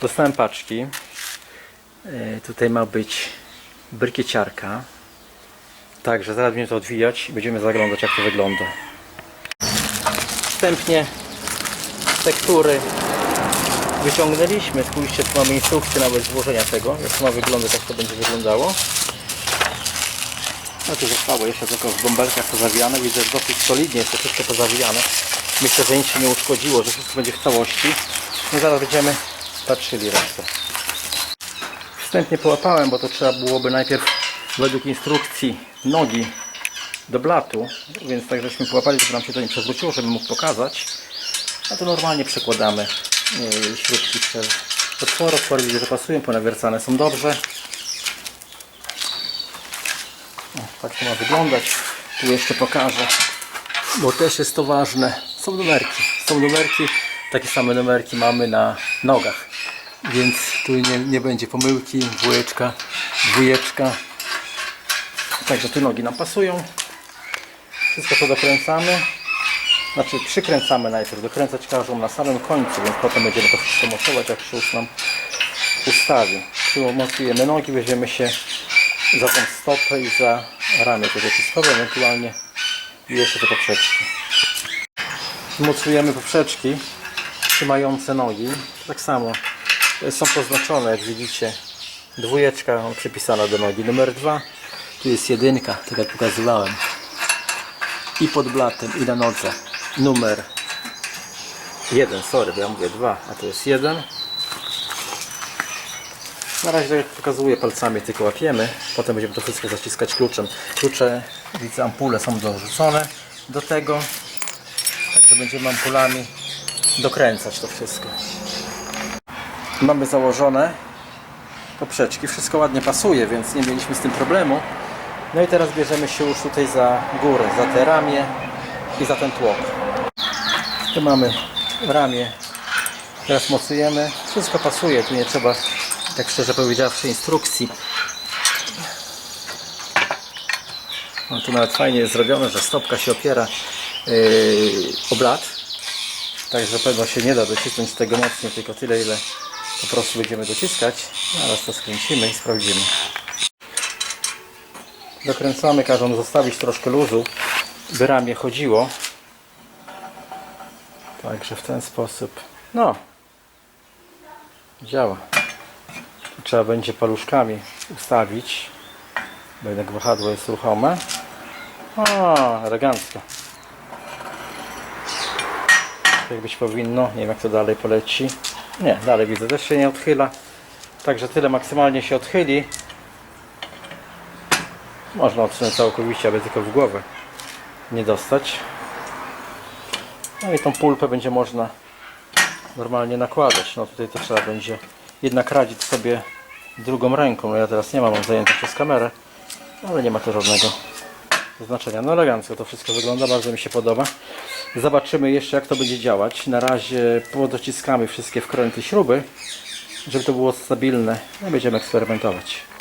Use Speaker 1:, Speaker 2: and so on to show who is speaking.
Speaker 1: Dostałem paczki. E, Tutaj ma być brykieciarka. Także zaraz będziemy to odwijać i będziemy zaglądać jak to wygląda. Wstępnie tektury wyciągnęliśmy. Spójrzcie, tu mamy instrukcję nawet złożenia tego. Jak to ma wyglądać, jak to będzie wyglądało. No tu zostało jeszcze tylko w bąbelkach pozawijane. Widzę, że dosyć solidnie jest to wszystko pozawijane. Myślę, że nic się nie uszkodziło, że wszystko będzie w całości. No zaraz będziemy patrzyli resztę. Wstępnie połapałem, bo to trzeba byłoby najpierw według instrukcji nogi do blatu, więc tak żeśmy połapali, żeby nam się to nie przewróciło, żebym mógł pokazać. A to normalnie przekładamy yy, śrubki przez otwory. Otwory widzę, że pasują, ponawiercane są dobrze. O, tak to ma wyglądać. Tu jeszcze pokażę, bo też jest to ważne. Są numerki. Są numerki, takie same numerki mamy na nogach. Więc tu nie, nie będzie pomyłki. Dwójeczka, dwójeczka. Także te nogi nam pasują. Wszystko to dokręcamy. Znaczy przykręcamy najpierw. Dokręcać każą na samym końcu, więc potem będziemy to wszystko mocować, jak się nam ustawi. Mocujemy nogi, weźmiemy się za tą stopę i za ramię te dociskowe, ewentualnie i jeszcze te poprzeczki. Mocujemy poprzeczki trzymające nogi. Tak samo e, są poznaczone, jak widzicie. Dwójeczka przypisana do nogi. Numer dwa. Tu jest jedynka, tak jak pokazywałem. I pod blatem, i na nodze. Numer jeden, sorry, bo ja mówię dwa, a to jest jeden. Na razie tak jak pokazuję palcami tylko łapiemy, potem będziemy to wszystko zaciskać kluczem. Klucze, widzę ampule są dorzucone do tego, także będziemy ampulami dokręcać to wszystko. Mamy założone poprzeczki, wszystko ładnie pasuje, więc nie mieliśmy z tym problemu. No i teraz bierzemy się już tutaj za górę, za te ramię i za ten tłok. Tu mamy ramię, teraz mocujemy, wszystko pasuje, tu nie trzeba tak szczerze powiedziawszy, instrukcji. No tu nawet fajnie jest zrobione, że stopka się opiera yy, o blat. Także pewno się nie da docisnąć tego mocniej, tylko tyle, ile po prostu będziemy dociskać. Zaraz to skręcimy i sprawdzimy. Dokręcamy, każą zostawić troszkę luzu, by ramię chodziło. Także w ten sposób. No, działa trzeba będzie paluszkami ustawić, bo jednak wahadło jest ruchome. O, elegancko. Jak być powinno, nie wiem jak to dalej poleci. Nie, dalej widzę, też się nie odchyla. Także tyle maksymalnie się odchyli. Można odsunąć całkowicie, aby tylko w głowę nie dostać. No i tą pulpę będzie można normalnie nakładać. No tutaj to trzeba będzie jednak radzić sobie drugą ręką. No ja teraz nie mam, mam zajęte przez kamerę, ale nie ma to żadnego znaczenia. No elegancko to wszystko wygląda, bardzo mi się podoba. Zobaczymy jeszcze jak to będzie działać. Na razie podociskamy wszystkie wkręty śruby, żeby to było stabilne. No będziemy eksperymentować.